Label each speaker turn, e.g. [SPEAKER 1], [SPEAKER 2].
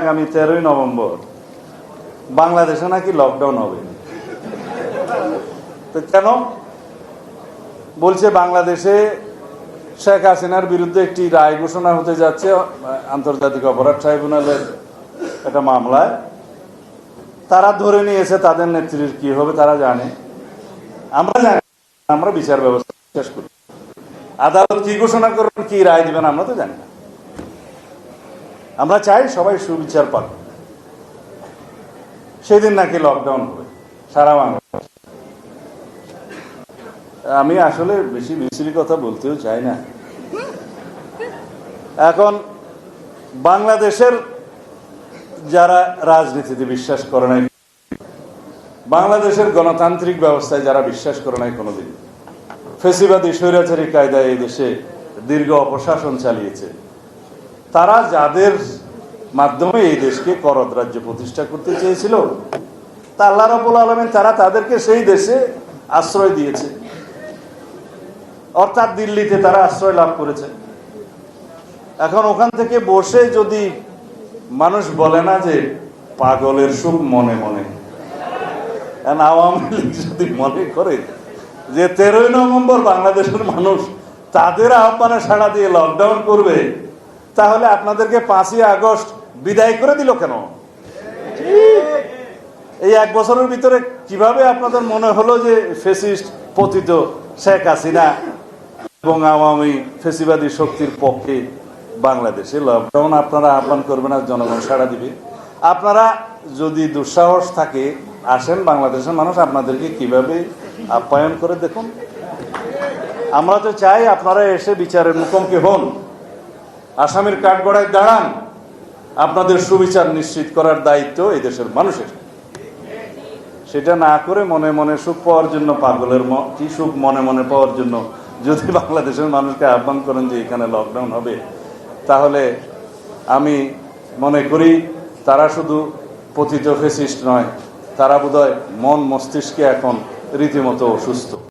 [SPEAKER 1] আগামী তেরোই নভেম্বর। বাংলাদেশে নাকি লকডাউন হবে? তো কেন? বলছে বাংলাদেশে শেখ হাসিনার বিরুদ্ধে একটি রায় ঘোষণা হতে যাচ্ছে, আন্তর্জাতিক অপরাধ ট্রাইব্যুনালের একটা মামলায়। তারা ধরে নিয়েছে তাদের নেত্রীর কি হবে, তারা জানে। আমরা জানি আমরা বিচার ব্যবস্থা শেষ করি। আদালত কি ঘোষণা করবেন, কি রায় দিবেন, আমরা তো জানি না। আমরা চাই সবাই সুবিচার পাক। সেদিন নাকি লকডাউন হবে, সারা বাংলা আমি আসলে বেশি মিছিল কথা বলতেও চাই না। এখন বাংলাদেশের যারা রাজনীতিতে বিশ্বাস করে নাই, বাংলাদেশের গণতান্ত্রিক ব্যবস্থায় যারা বিশ্বাস করে নাই কোনোদিন, ফেসিবাদী স্বৈরাচারী কায়দায় এই দেশে দীর্ঘ অপশাসন চালিয়েছে। তারা যাদের মাধ্যমে এই দেশকে করদ রাজ্য প্রতিষ্ঠা করতে চেয়েছিল, তা আল্লাহ রাবুল আলমেন তারা তাদেরকে সেই দেশে আশ্রয় দিয়েছে। অর্থাৎ দিল্লিতে তারা আশ্রয় লাভ করেছে। এখন ওখান থেকে বসে যদি মানুষ বলে না যে পাগলের সুখ মনে মনে আওয়ামী লীগ যদি মনে করে যে তেরোই নভেম্বর বাংলাদেশের মানুষ তাদের আহ্বানে সাড়া দিয়ে লকডাউন করবে তাহলে আপনাদেরকে পাঁচই আগস্ট বিদায় করে দিল কেন? এই এক বছরের ভিতরে কীভাবে আপনাদের মনে হলো যে ফেসিস্ট পতিত শেখ হাসিনা এবং আওয়ামী ফেসিবাদী শক্তির পক্ষে বাংলাদেশে? লকডাউন আপনারা আহ্বান করবেন আর জনগণ সাড়া দিবে। আপনারা যদি দুঃসাহস থাকে, আসেন বাংলাদেশের মানুষ, আপনাদেরকে কীভাবে আপ্যায়ন করে দেখুন। আমরা তো চাই আপনারা এসে বিচারের মুখোমুখি হন। আসামির কাঠগড়ায় দাঁড়ান। আপনাদের সুবিচার নিশ্চিত করার দায়িত্ব এই দেশের মানুষের। সেটা না করে মনে মনে সুখ পাওয়ার জন্য পাগলের কি সুখ মনে মনে পাওয়ার জন্য? যদি বাংলাদেশের মানুষকে আহ্বান করেন যে এখানে লকডাউন হবে, তাহলে আমি মনে করি তারা শুধু পতিত ফেসিস্ট নয়, তারা বোধহয় মন মস্তিষ্কে এখন রীতিমতো অসুস্থ।